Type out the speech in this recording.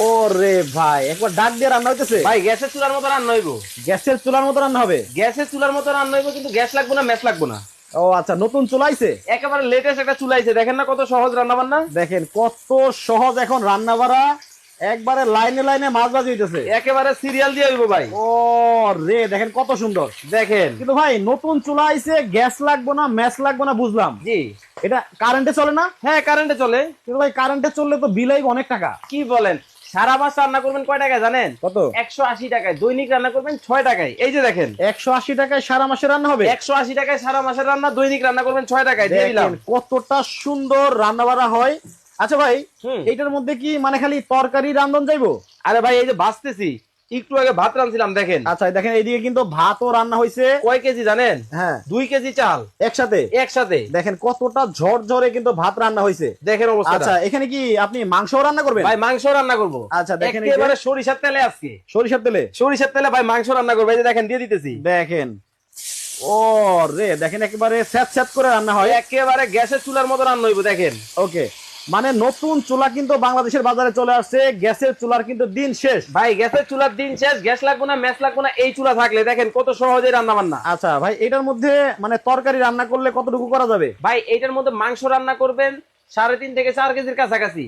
ওরে ভাই একবার ডাক দিয়ে রান্না হইতেছে? ভাই গ্যাসের চুলার মতো রান্না হইব। গ্যাসের চুলার মতো রান্না হবে? গ্যাসের চুলার মতো রান্না হইব কিন্তু গ্যাস লাগবে না ম্যাচ লাগবে না। ও আচ্ছা নতুন চুলাইছে? একেবারে লেটেস্ট একটা চুলাইছে দেখেন না কত সহজ রান্না বান্না দেখেন কত সহজ এখন রান্না বাড়া একবারে লাইনে লাইনে মাছ ভাজি হইতেছে। একেবারে সিরিয়াল দিয়ে হইব ভাই। ও রে দেখেন কত সুন্দর। দেখেন। কিন্তু ভাই নতুন চুলা আইছে গ্যাস লাগবে না ম্যাচ লাগবে না বুঝলাম। জি। এটা কারেন্টে চলে না? হ্যাঁ কারেন্টে চলে। কিন্তু ভাই কারেন্টে চললে তো বিল অনেক টাকা। কি বলেন? সারা মাস রান্না করবেন কয় টাকায় জানেন? কত? একশো আশি টাকায়। দৈনিক রান্না করবেন ছয় টাকায়। এই যে দেখেন। একশো আশি টাকায় সারা মাসে রান্না হবে? একশো আশি টাকায় সারা মাসের রান্না দৈনিক রান্না করবেন ছয় টাকায়। দিয়ে দিলাম। কতটা সুন্দর রান্না বাড়া হয়। আচ্ছা ভাই। এইটার মধ্যে কি মানে খালি তরকারি রান্ধন যাইবো? আরে ভাই এই যে ভাজতেছি একটু আগে ভাত রাঁধছিলাম দেখেন। আচ্ছা দেখেন এইদিকে কিন্তু ভাতও রান্না হয়েছে কয় কেজি জানেন? হ্যাঁ। দুই কেজি চাল। একসাথে? একসাথে। দেখেন কতটা ঝরঝরে কিন্তু ভাত রান্না হয়েছে দেখেন অবস্থা। আচ্ছা এখানে কি আপনি মাংস রান্না করবেন? ভাই মাংস রান্না করব। আচ্ছা, দেখেন একেবারে সরিষার তেলে আজকে। সরিষার তেলে? সরিষার তেলে ভাই মাংস রান্না করব। এই যে দেখেন দিয়ে দিতেছি। দেখেন। ও রে দেখেন একেবারে স্যাঁত স্যাঁত করে রান্না হয়। একেবারে গ্যাসের চুলার মতো রান্না হইব দেখেন। ওকে। মানে নতুন চুলা কিন্তু বাংলাদেশের বাজারে চলে আসছে গ্যাসের চুলার কিন্তু দিন শেষ। ভাই গ্যাসের চুলার দিন শেষ গ্যাস লাগবে না ম্যাচ লাগবে না এই চুলা থাকলে দেখেন কত সহজে রান্না বান্না আচ্ছা ভাই এটার মধ্যে মানে তরকারি রান্না করলে কতটুকু করা যাবে? ভাই এটার মধ্যে মাংস রান্না করবেন সাড়ে তিন থেকে চার কেজির কাছাকাছি।